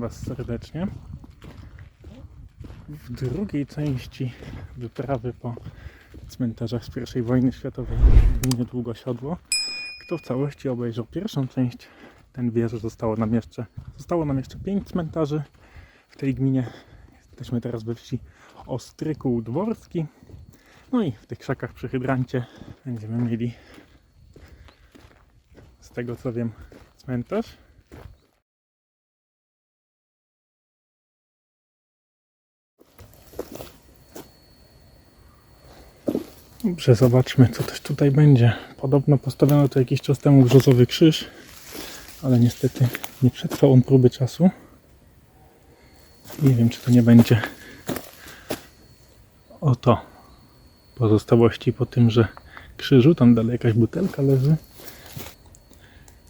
Was serdecznie. W drugiej części wyprawy po cmentarzach z I wojny światowej w gminie Długosiodło. Kto w całości obejrzał pierwszą część, ten wie, że zostało nam jeszcze, zostało nam jeszcze pięć cmentarzy w tej gminie. Jesteśmy teraz we wsi Ostrykuł Dworski. No i w tych krzakach przy hydrancie będziemy mieli, z tego co wiem, cmentarz. Dobrze, zobaczmy co też tutaj będzie. Podobno postawiono tu jakiś czas temu brzozowy krzyż, ale niestety nie przetrwał on próby czasu. Nie wiem, czy to nie będzie oto pozostałości po tymże krzyżu. Tam dalej jakaś butelka leży.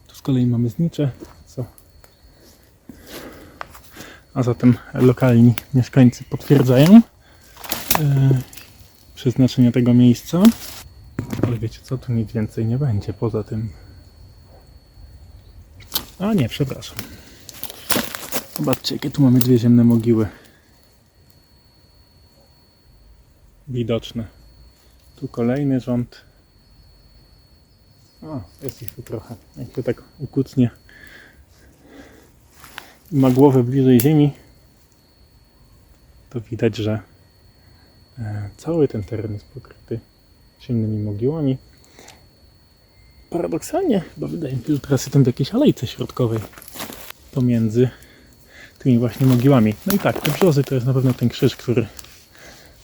Tu z kolei mamy znicze, co a zatem lokalni mieszkańcy potwierdzają e, przeznaczenie tego miejsca. Ale wiecie co, tu nic więcej nie będzie poza tym. A nie, przepraszam. Zobaczcie, jakie tu mamy dwie ziemne mogiły. Widoczne. Tu kolejny rząd. O, jest ich tu trochę. Jak się tak ukucnie ma głowę bliżej ziemi, to widać, że cały ten teren jest pokryty ciemnymi mogiłami. Paradoksalnie, bo wydaje mi się, że teraz jestem w jakiejś alejce środkowej pomiędzy tymi właśnie mogiłami. No i tak, te brzozy to jest na pewno ten krzyż, który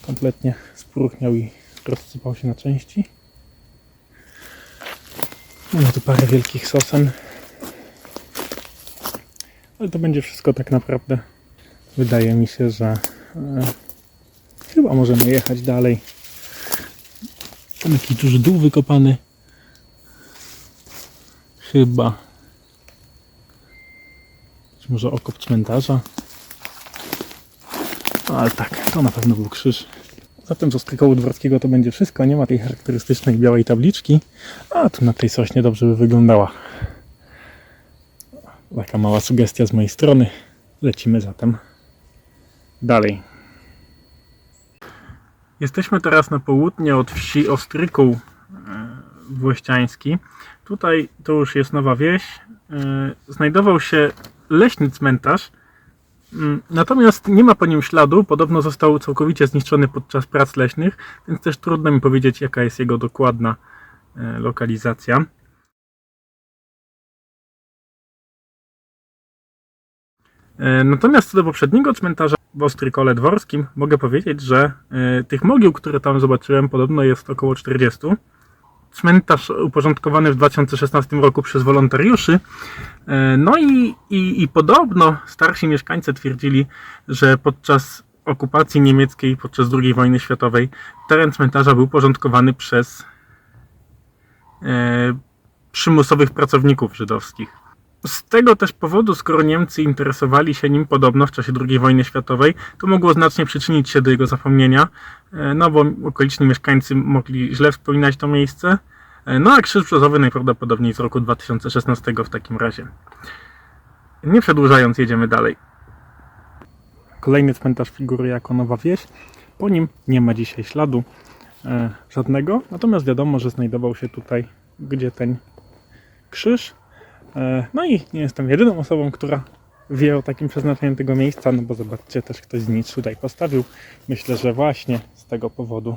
kompletnie spróchniał i rozsypał się na części. Mamy tu parę wielkich sosen. Ale to będzie wszystko tak naprawdę. Wydaje mi się, że e, chyba możemy jechać dalej. Tam jakiś duży dół wykopany. Chyba. Być może okop cmentarza. No, ale tak, to na pewno był krzyż. Zatem z Ostrykołu Dworskiego to będzie wszystko. Nie ma tej charakterystycznej białej tabliczki. A tu na tej sośnie dobrze by wyglądała. Taka mała sugestia z mojej strony. Lecimy zatem dalej. Jesteśmy teraz na południe od wsi Ostrykuł e, Włościański. Tutaj to już jest nowa wieś. E, Znajdował się leśny cmentarz, Mm, Natomiast nie ma po nim śladu, podobno został całkowicie zniszczony podczas prac leśnych, więc też trudno mi powiedzieć, jaka jest jego dokładna e, lokalizacja. Natomiast co do poprzedniego cmentarza w Ostrykole Dworskim, mogę powiedzieć, że e, tych mogił, które tam zobaczyłem, podobno jest około 40. Cmentarz uporządkowany w 2016 roku przez wolontariuszy. E, No i, i, i podobno starsi mieszkańcy twierdzili, że podczas okupacji niemieckiej, podczas II wojny światowej, teren cmentarza był porządkowany przez e, przymusowych pracowników żydowskich. Z tego też powodu, skoro Niemcy interesowali się nim podobno w czasie II wojny światowej, to mogło znacznie przyczynić się do jego zapomnienia, e, no bo okoliczni mieszkańcy mogli źle wspominać to miejsce. E, No a krzyż brzozowy najprawdopodobniej z roku 2016 w takim razie. Nie przedłużając, jedziemy dalej. Kolejny cmentarz figuruje jako nowa wieś. Po nim nie ma dzisiaj śladu e, żadnego, natomiast wiadomo, że znajdował się tutaj, gdzie ten krzyż. E, no i nie jestem jedyną osobą, która wie o takim przeznaczeniu tego miejsca, no bo zobaczcie, też ktoś z nic tutaj postawił. Myślę, że właśnie z tego powodu.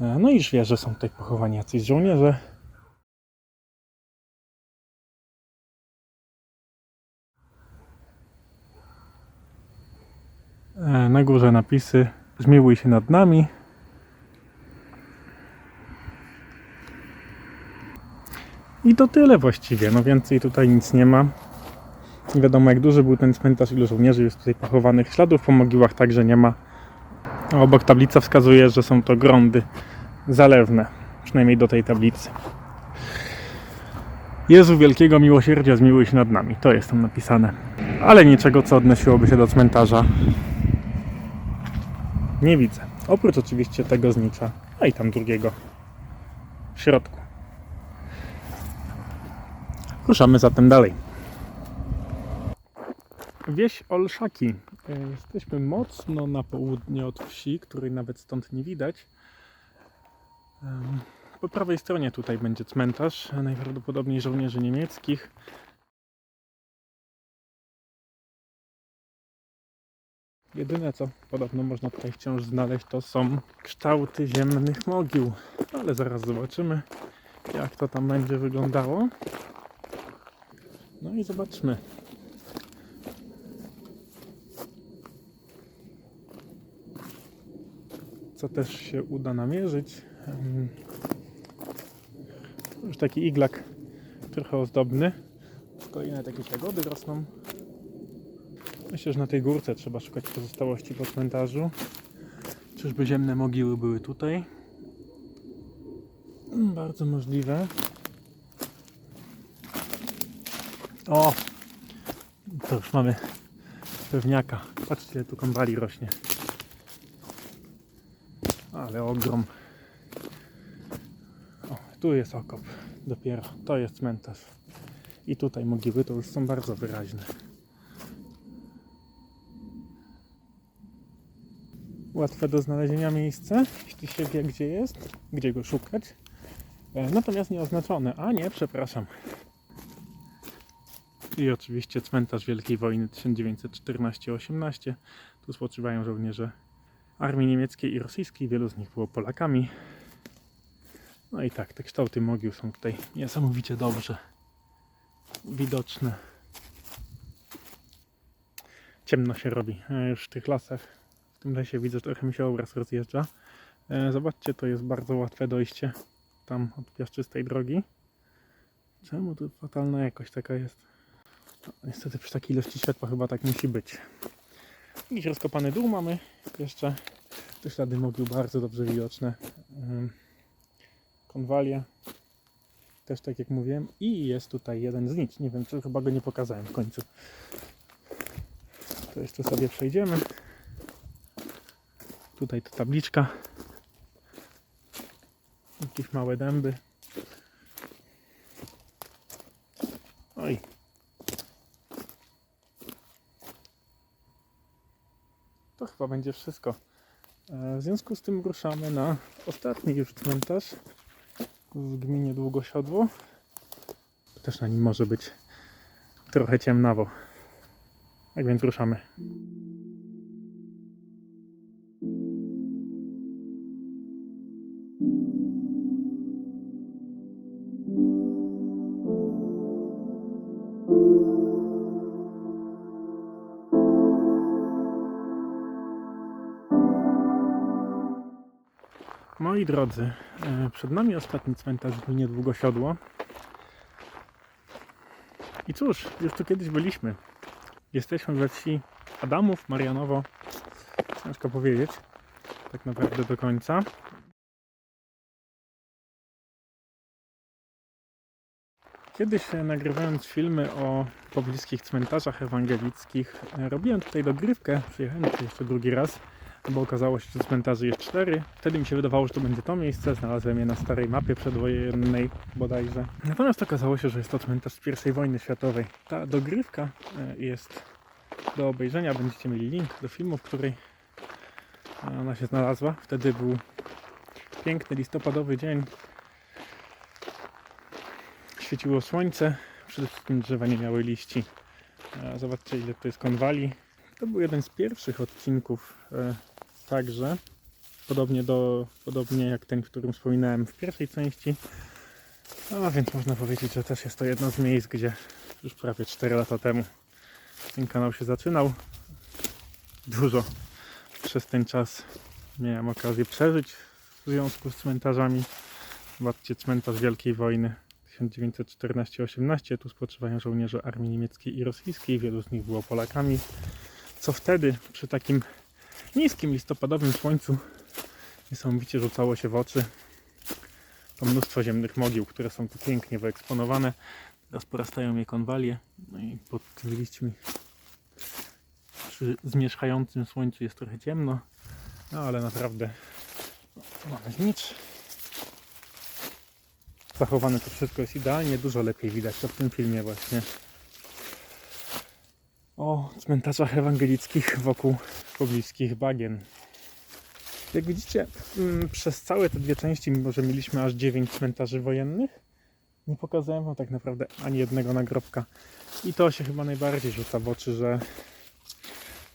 E, no i wie, że są tutaj pochowani jacyś żołnierze. E, Na górze napisy Zmiłuj się nad nami. I to tyle właściwie, no więcej tutaj nic nie ma. Nie wiadomo jak duży był ten cmentarz, ilu żołnierzy jest tutaj pochowanych. Śladów po mogiłach także nie ma. A obok tablica wskazuje, że są to grądy zalewne, przynajmniej do tej tablicy. Jezu Wielkiego Miłosierdzia zmiłuj się nad nami, to jest tam napisane. Ale niczego, co odnosiłoby się do cmentarza, nie widzę. Oprócz oczywiście tego znicza, a i tam drugiego w środku. Ruszamy zatem dalej. Wieś Olszaki. E, Jesteśmy mocno na południe od wsi, której nawet stąd nie widać. Po prawej stronie tutaj będzie cmentarz, najprawdopodobniej żołnierzy niemieckich. Jedyne co podobno można tutaj wciąż znaleźć to są kształty ziemnych mogił. Ale zaraz zobaczymy jak to tam będzie wyglądało. No i zobaczmy. Co też się uda namierzyć. Już taki iglak trochę ozdobny. Kolejne takie jagody rosną. Myślę, że na tej górce trzeba szukać pozostałości po cmentarzu. Czyżby ziemne mogiły były tutaj? Bardzo możliwe. O! To już mamy pewniaka. Patrzcie, ile tu kąbali rośnie. Ale ogrom. O, tu jest okop. Dopiero. To jest cmentarz. I tutaj mogiły to już są bardzo wyraźne. Łatwe do znalezienia miejsce, jeśli się wie gdzie jest, gdzie go szukać. E, Natomiast nieoznaczone. A nie, przepraszam. I oczywiście cmentarz Wielkiej Wojny 1914-18. Tu spoczywają żołnierze armii niemieckiej i rosyjskiej. Wielu z nich było Polakami. No i tak, te kształty mogił są tutaj niesamowicie dobrze widoczne. Ciemno się robi e, już w tych lasach. W tym lesie widzę, trochę mi się obraz rozjeżdża. E, Zobaczcie, to jest bardzo łatwe dojście tam od piaszczystej drogi. Czemu tu fatalna jakość taka jest? Niestety przy takiej ilości światła chyba tak musi być. Jakiś rozkopany dół mamy jeszcze. Te ślady mogił bardzo dobrze widoczne. Ym, Konwalie. Też tak jak mówiłem. I jest tutaj jeden znicz. Nie wiem, czy chyba go nie pokazałem w końcu. To jeszcze sobie przejdziemy. Tutaj to tabliczka. Jakieś małe dęby. To chyba będzie wszystko. E, W związku z tym ruszamy na ostatni już cmentarz w gminie Długosiodło. Też na nim może być trochę ciemnawo. Tak więc ruszamy. Moi drodzy, e, przed nami ostatni cmentarz w gminie Długosiodło. I cóż, już tu kiedyś byliśmy. Jesteśmy we wsi Adamów, Marianowo. Ciężko powiedzieć tak naprawdę do końca. Kiedyś e, nagrywając filmy o pobliskich cmentarzach ewangelickich, e, robiłem tutaj dogrywkę. Przyjechałem tu jeszcze drugi raz, bo okazało się, że cmentarzy jest cztery. Wtedy mi się wydawało, że to będzie to miejsce. Znalazłem je na starej mapie przedwojennej bodajże. Natomiast okazało się, że jest to cmentarz z I wojny światowej. Ta dogrywka e, jest do obejrzenia. Będziecie mieli link do filmu, w której e, ona się znalazła. Wtedy był piękny listopadowy dzień. Świeciło słońce. Przede wszystkim drzewa nie miały liści. E, Zobaczcie ile tu jest konwali. To był jeden z pierwszych odcinków także. Podobnie, do, podobnie jak ten, którym wspominałem w pierwszej części. A więc można powiedzieć, że też jest to jedno z miejsc, gdzie już prawie 4 lata temu ten kanał się zaczynał. Dużo przez ten czas miałem okazję przeżyć w związku z cmentarzami. Zobaczcie, cmentarz Wielkiej Wojny 1914-18. Tu spoczywają żołnierze armii niemieckiej i rosyjskiej. Wielu z nich było Polakami. Co wtedy przy takim niskim listopadowym słońcu niesamowicie rzucało się w oczy. To mnóstwo ziemnych mogił, które są tu pięknie wyeksponowane. Teraz porastają je konwalie. No i pod tymi liśćmi przy zmierzchającym słońcu jest trochę ciemno. No ale naprawdę mamy znicz. Zachowane to wszystko jest idealnie. Dużo lepiej widać to w tym filmie właśnie. O cmentarzach ewangelickich wokół pobliskich bagien. Jak widzicie, mm, przez całe te dwie części, mimo że mieliśmy aż 9 cmentarzy wojennych, nie pokazałem wam tak naprawdę ani jednego nagrobka. I to się chyba najbardziej rzuca w oczy, że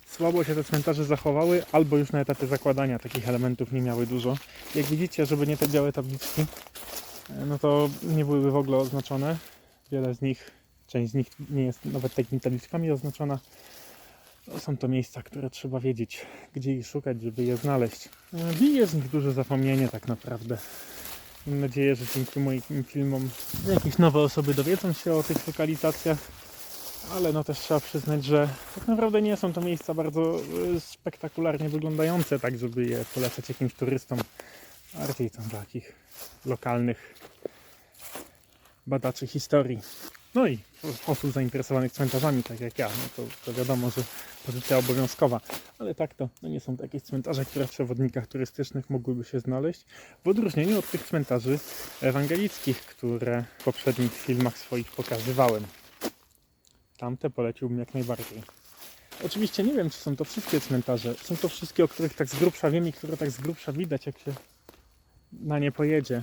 słabo się te cmentarze zachowały, albo już na etapie zakładania takich elementów nie miały dużo. Jak widzicie, żeby nie te białe tabliczki, e, no to nie byłyby w ogóle oznaczone. Wiele z nich, część z nich nie jest nawet takimi tabliczkami oznaczona. No, Są to miejsca, które trzeba wiedzieć, gdzie ich szukać, żeby je znaleźć. E, Bije z nich duże zapomnienie tak naprawdę. Mam nadzieję, że dzięki moim filmom jakieś nowe osoby dowiedzą się o tych lokalizacjach, ale no też trzeba przyznać, że tak naprawdę nie są to miejsca bardzo e, spektakularnie wyglądające, tak żeby je polecać jakimś turystom. Bardziej dla takich lokalnych badaczy historii. No i osób zainteresowanych cmentarzami, tak jak ja, no to, to wiadomo, że pozycja obowiązkowa. Ale tak to no nie są to jakieś cmentarze, które w przewodnikach turystycznych mogłyby się znaleźć. W odróżnieniu od tych cmentarzy ewangelickich, które w poprzednich filmach swoich pokazywałem. Tamte poleciłbym jak najbardziej. Oczywiście nie wiem, czy są to wszystkie cmentarze. Są to wszystkie, o których tak z grubsza wiem i które tak z grubsza widać, jak się na nie pojedzie.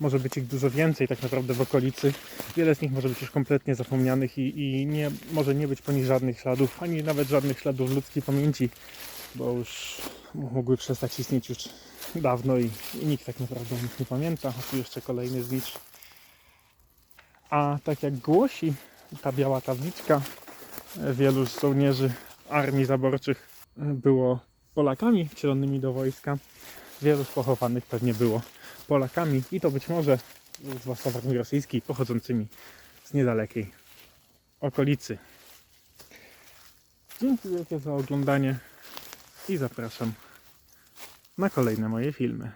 Może być ich dużo więcej tak naprawdę w okolicy. Wiele z nich może być już kompletnie zapomnianych i, i nie, może nie być po nich żadnych śladów, ani nawet żadnych śladów ludzkiej pamięci, bo już mogły przestać istnieć już dawno i, i nikt tak naprawdę o nich nie pamięta, a tu jeszcze kolejny znicz. A tak jak głosi ta biała tabliczka, wielu z żołnierzy armii zaborczych było Polakami wcielonymi do wojska. Wielu pochowanych pewnie było Polakami i to być może, zwłaszcza w armii rosyjskiej, pochodzącymi z niedalekiej okolicy. Dzięki wielkie za oglądanie i zapraszam na kolejne moje filmy.